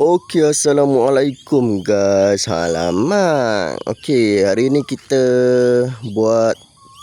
Okey, Assalamualaikum guys. Halamak. Okey, hari ni kita buat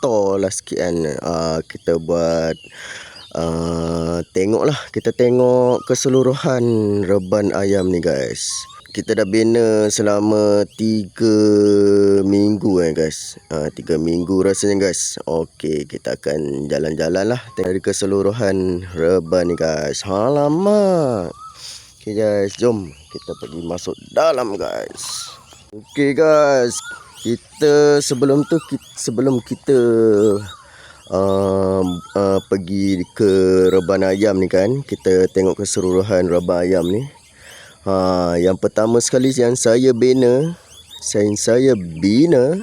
tour lah sikit kan. Uh, kita buat uh, tengok lah. Kita tengok keseluruhan reban ayam ni guys. Kita dah bina selama 3 minggu kan guys. Uh, 3 minggu rasanya guys. Okey, kita akan jalan-jalan lah. Dari keseluruhan reban ni guys. Halamak. Okay guys, jom kita pergi masuk dalam guys. Okay guys, kita sebelum tu kita, sebelum kita uh, uh, pergi ke reban ayam ni kan, kita tengok keseluruhan reban ayam ni. Ha, yang pertama sekali yang saya bina, saya saya bina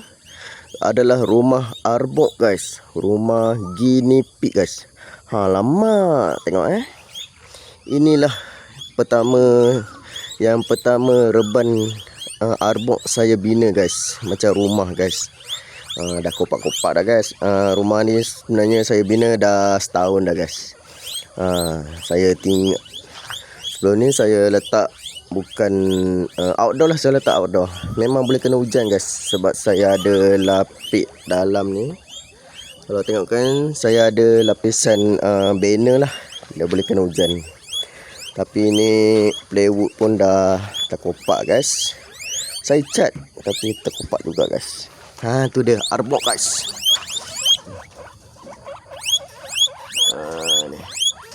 adalah rumah arbok guys. Rumah guinea pig guys. Ha, lama tengok eh. Inilah pertama yang pertama reban uh, arbok saya bina guys. Macam rumah guys. Uh, dah kopak-kopak dah guys. Uh, rumah ni sebenarnya saya bina dah setahun dah guys. Uh, saya ting sebelum ni saya letak bukan uh, outdoor lah saya letak outdoor. Memang boleh kena hujan guys sebab saya ada lapik dalam ni. Kalau tengok kan saya ada lapisan uh, banner lah. Dia boleh kena hujan tapi ni plywood pun dah terkopak guys. Saya cat tapi terkopak juga guys. Ha tu dia arbok guys. Ha ni.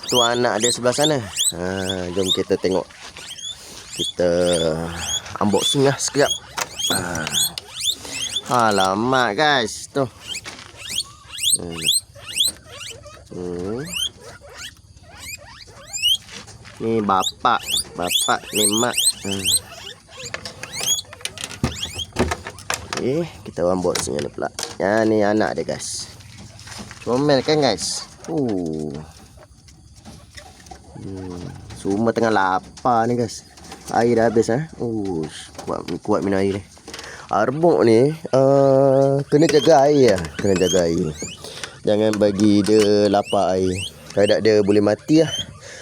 Tu anak dia sebelah sana. Ha jom kita tengok. Kita ambok singgah sekejap. Ha. Alamak guys tu. Hmm. Hmm. Ni bapak, bapak ni mak. Hmm. Eh, kita orang buat sini pula. Ya ni anak dia guys. Comel kan guys? Uh. Hmm. Semua tengah lapar ni guys. Air dah habis eh. Uh, kuat kuat minum air ni. Arbok ni uh, kena jaga air lah. Kena jaga air. Jangan bagi dia lapar air. Kalau dia boleh mati lah.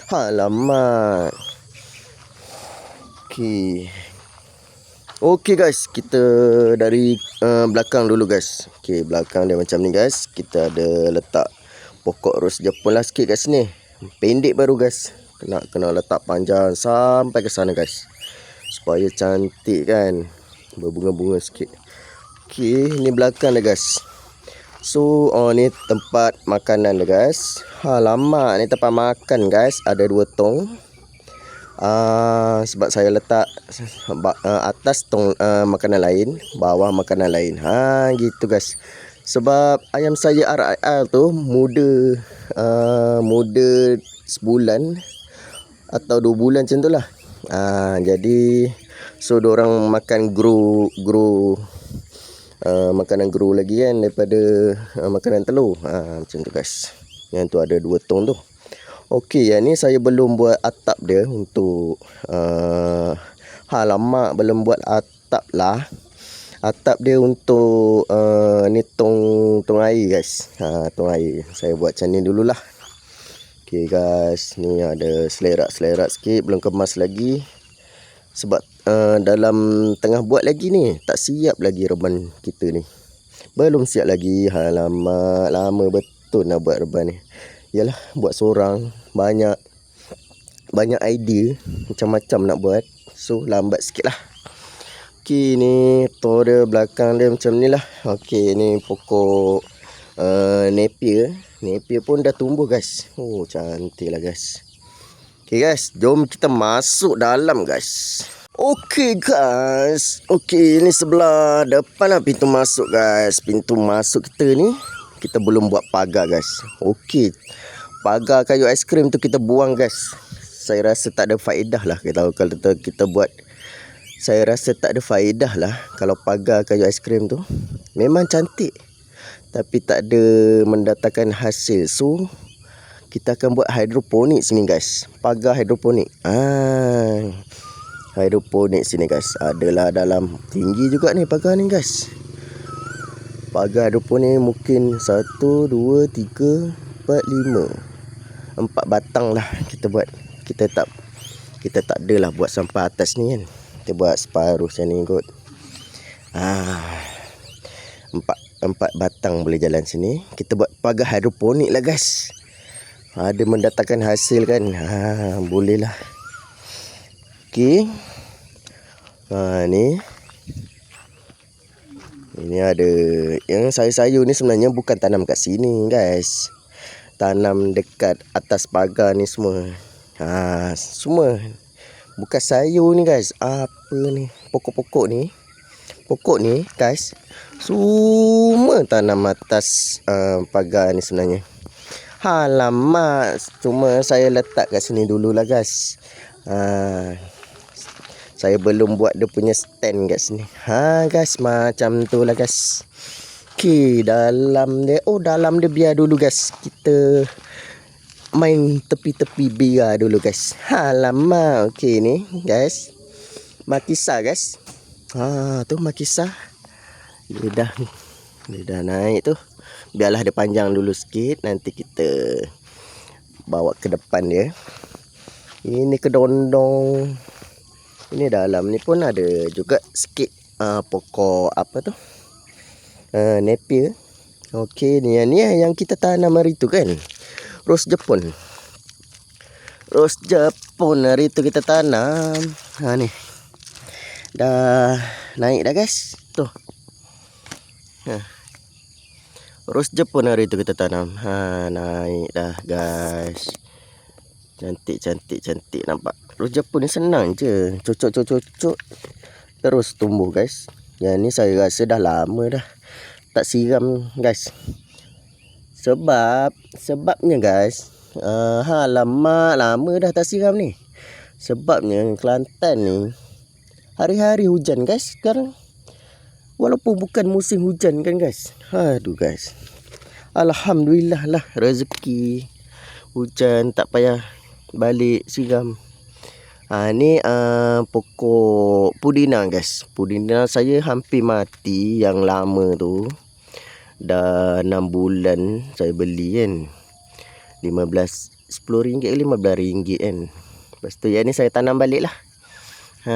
Alamak. Okey. Okey guys, kita dari uh, belakang dulu guys. Okey, belakang dia macam ni guys. Kita ada letak pokok ros Jepun lah sikit kat sini. Pendek baru guys. Kena kena letak panjang sampai ke sana guys. Supaya cantik kan. Berbunga-bunga sikit. Okey, ni belakang dia guys. So, oh ni tempat makanan dia guys. Ha, lama ni tempat makan guys. Ada dua tong. Uh, sebab saya letak uh, atas tong uh, makanan lain, bawah makanan lain. Ha, gitu guys. Sebab ayam saya RIR tu muda uh, muda sebulan atau dua bulan macam tu lah. Uh, jadi so orang makan grow grow uh, makanan grow lagi kan daripada uh, makanan telur. Ha macam tu guys. Yang tu ada dua tong tu. Okey, yang ni saya belum buat atap dia untuk uh, ha lama belum buat atap lah. Atap dia untuk uh, ni tong tong air guys. Ha tong air. Saya buat macam ni dululah. Okey guys, ni ada selerak-selerak sikit belum kemas lagi. Sebab uh, dalam tengah buat lagi ni. Tak siap lagi reban kita ni. Belum siap lagi. Lama lama betul nak buat reban ni. Yalah buat seorang banyak banyak idea macam-macam nak buat. So lambat sikit lah. Ok ni tor dia belakang dia macam ni lah. Ok ni pokok uh, napier. Napier pun dah tumbuh guys. Oh cantik lah guys. Ok guys jom kita masuk dalam guys Okey guys. Okey ini sebelah depan lah pintu masuk guys. Pintu masuk kita ni kita belum buat pagar guys. Okey. Pagar kayu aiskrim tu kita buang guys. Saya rasa tak ada faedah lah kita kalau kita, buat saya rasa tak ada faedah lah kalau pagar kayu aiskrim tu. Memang cantik. Tapi tak ada mendatangkan hasil. So kita akan buat hidroponik sini guys. Pagar hidroponik. Ah hidroponik sini guys. Adalah dalam tinggi juga ni pagar ni guys. Pagar hidroponik mungkin 1 2 3 4 5 4 batang lah kita buat. Kita tak kita tak adalah buat sampai atas ni kan. Kita buat separuh macam ni kot. Ah. Empat empat batang boleh jalan sini. Kita buat pagar hidroponik lah guys. Ada mendatangkan hasil kan. Ha boleh lah okey. Ha ni. Ini ada yang sayur-sayur ni sebenarnya bukan tanam kat sini guys. Tanam dekat atas pagar ni semua. Ha semua. Bukan sayur ni guys. Apa ni? Pokok-pokok ni. Pokok ni guys semua tanam atas uh, pagar ni sebenarnya. Alamak Cuma saya letak kat sini dululah guys. Ha, Saya belum buat dia punya stand kat sini Ha guys macam tu lah guys Okay dalam dia Oh dalam dia biar dulu guys Kita main tepi-tepi biar dulu guys. Ha lama okey ni guys. Makisa guys. Ha tu makisa. Dia dah dia dah naik tu. Biarlah dia panjang dulu sikit nanti kita bawa ke depan dia. Ini kedondong. Ini dalam ni pun ada juga sikit uh, pokok apa tu? Uh, napier. Okey ni yang ni yang kita tanam hari tu kan. Rose Jepun Rose Jepun hari tu kita tanam Ha ni Dah naik dah guys Tu ha. Rose Jepun hari tu kita tanam Ha naik dah guys Cantik cantik cantik nampak Jepun ni senang je Cocok cocok cocok Terus tumbuh guys Yang ni saya rasa dah lama dah Tak siram guys sebab sebabnya guys, uh, lama lama dah tak siram ni. Sebabnya Kelantan ni hari-hari hujan guys sekarang. Walaupun bukan musim hujan kan guys. Aduh guys. Alhamdulillah lah rezeki hujan tak payah balik siram. Ha, ni uh, pokok pudina guys. Pudina saya hampir mati yang lama tu dah 6 bulan saya beli kan 15 10 ringgit ke 15 ringgit kan lepas tu yang ni saya tanam balik lah ha.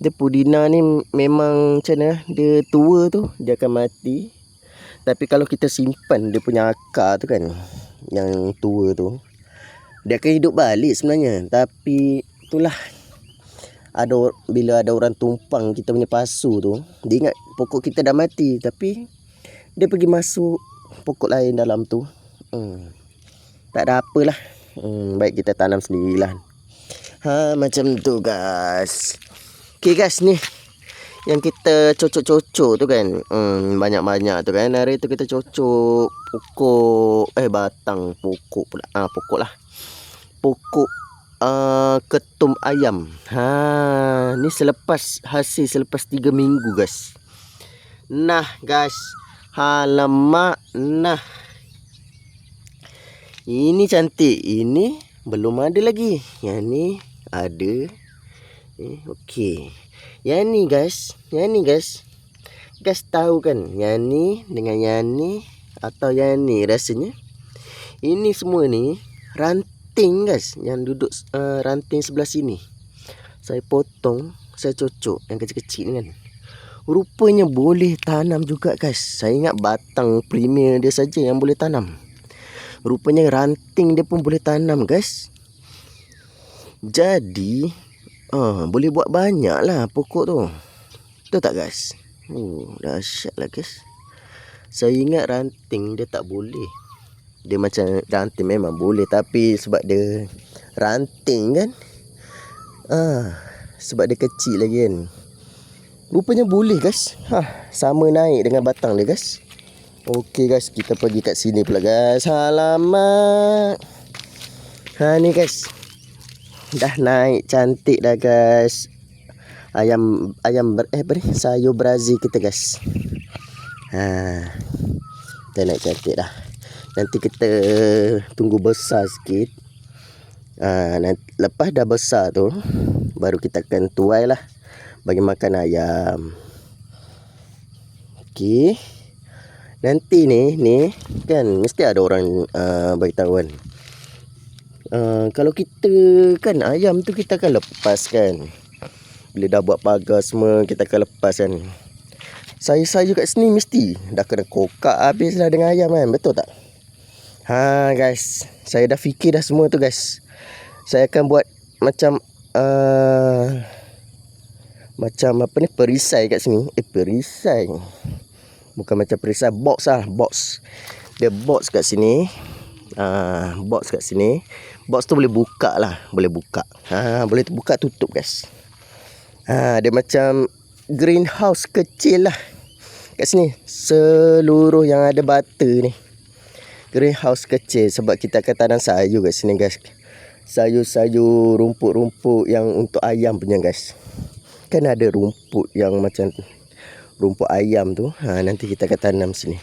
dia pudina ni memang macam mana dia tua tu dia akan mati tapi kalau kita simpan dia punya akar tu kan yang tua tu dia akan hidup balik sebenarnya tapi itulah ada bila ada orang tumpang kita punya pasu tu dia ingat pokok kita dah mati tapi dia pergi masuk pokok lain dalam tu. Hmm. Tak ada apalah. Hmm, baik kita tanam sendirilah. Ha macam tu guys. Okey guys ni yang kita cocok-cocok tu kan. Hmm, banyak-banyak tu kan. Hari tu kita cocok pokok eh batang pokok pula. Ah ha, pokok lah. Pokok uh, ketum ayam. Ha ni selepas hasil selepas 3 minggu guys. Nah guys. Alamak nah. Ini cantik. Ini belum ada lagi. Yang ni ada. Eh, okey. Yang ni guys. Yang ni guys. Guys tahu kan. Yang ni dengan yang ni. Atau yang ni rasanya. Ini semua ni. Ranting guys. Yang duduk uh, ranting sebelah sini. Saya potong. Saya cocok. Yang kecil-kecil ni kan. Rupanya boleh tanam juga guys. Saya ingat batang premier dia saja yang boleh tanam. Rupanya ranting dia pun boleh tanam guys. Jadi, uh, boleh buat banyak lah pokok tu. Betul tak guys? Oh, dahsyat lah guys. Saya ingat ranting dia tak boleh. Dia macam ranting memang boleh tapi sebab dia ranting kan. Ah, sebab dia kecil lagi kan. Rupanya boleh guys. Ha, Sama naik dengan batang dia guys. Okey guys Kita pergi kat sini pula guys. Alamak. Ha ni guys. Dah naik cantik dah guys. Ayam Ayam ber, Eh apa ni? Sayur Brazil kita guys. Ha Dah naik cantik dah Nanti kita Tunggu besar sikit ha, nanti, Lepas dah besar tu Baru kita akan tuai lah bagi makan ayam. Okey. Nanti ni ni kan mesti ada orang uh, bagi tahu kan. uh, kalau kita kan ayam tu kita akan lepas kan. Bila dah buat pagar semua kita akan lepas kan. Saya-saya kat sini mesti dah kena kokak habis lah dengan ayam kan. Betul tak? Ha guys, saya dah fikir dah semua tu guys. Saya akan buat macam uh, macam apa ni perisai kat sini. Eh perisai. Bukan macam perisai box lah, box. Dia box kat sini. Uh, box kat sini. Box tu boleh buka lah, boleh buka. Ha, boleh buka tutup guys. Ha, dia macam greenhouse kecil lah. Kat sini seluruh yang ada bata ni greenhouse kecil sebab kita akan tanam sayur kat sini guys. Sayur-sayur rumput-rumput yang untuk ayam punya guys. Kan ada rumput yang macam rumput ayam tu. Ha, nanti kita akan tanam sini.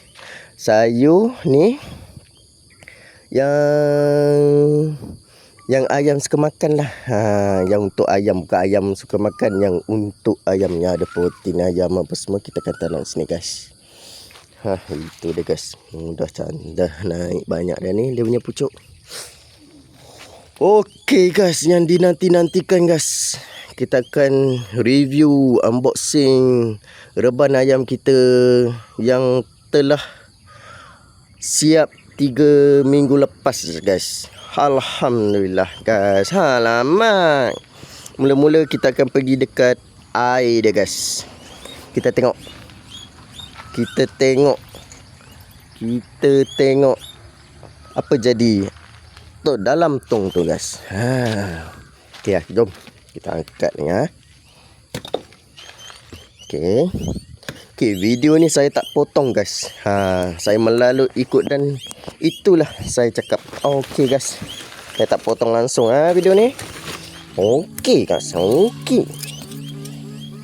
Sayur ni yang yang ayam suka makan lah. Ha, yang untuk ayam bukan ayam suka makan yang untuk ayam yang ada protein ayam apa semua kita akan tanam sini guys. Ha, itu dia guys. Hmm, dah dah naik banyak dah ni dia punya pucuk. Okey guys, yang dinanti-nantikan guys. Kita akan review unboxing reban ayam kita yang telah siap 3 minggu lepas guys. Alhamdulillah guys. Alamak. Mula-mula kita akan pergi dekat air dia guys. Kita tengok kita tengok. Kita tengok. Apa jadi? Tu dalam tong tu guys. Ha. Okey ah jom. Kita angkat ni ha okey. Okey video ni saya tak potong guys. Ha saya melalui ikut dan itulah saya cakap. Okey guys. Saya tak potong langsung ha video ni. Okey guys. Okey.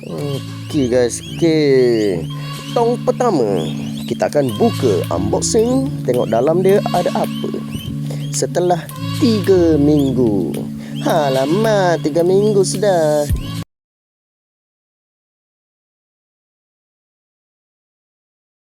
Okey guys. Okey tong pertama kita akan buka unboxing tengok dalam dia ada apa. Setelah 3 minggu. Alamak 3 minggu sudah